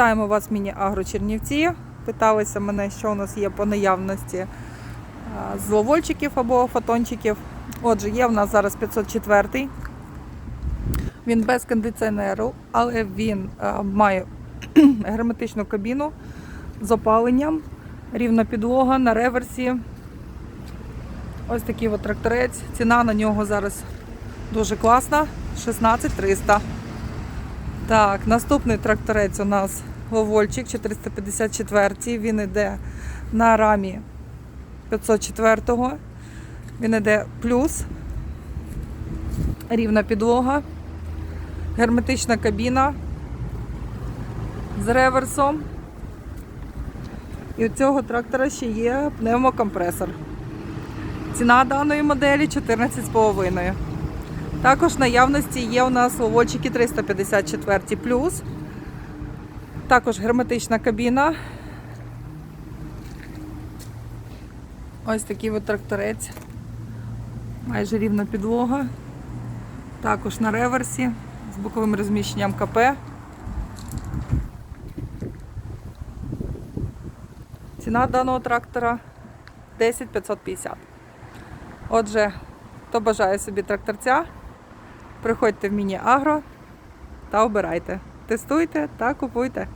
Вітаємо вас, міні Агро Чернівці. Питалися мене, що у нас є по наявності а, з ловольчиків або фотончиків. Отже, є в нас зараз 504. Він без кондиціонеру, але він має герметичну кабіну з опаленням, рівна підлога на реверсі. Ось такий от тракторець. Ціна на нього зараз дуже класна 16300. Так, наступний тракторець у нас Ловольчик 454. Він йде на рамі 504-го. Він йде плюс, рівна підлога, герметична кабіна з реверсом. І у цього трактора ще є пневмокомпресор. Ціна даної моделі 14,5. Також в наявності є у нас ловольчики 354 плюс. Також герметична кабіна. Ось такий от тракторець. Майже рівна підлога. Також на реверсі з боковим розміщенням КП. Ціна даного трактора 10 550. Отже, хто бажає собі тракторця, приходьте в міні-агро та обирайте. Тестуйте та купуйте.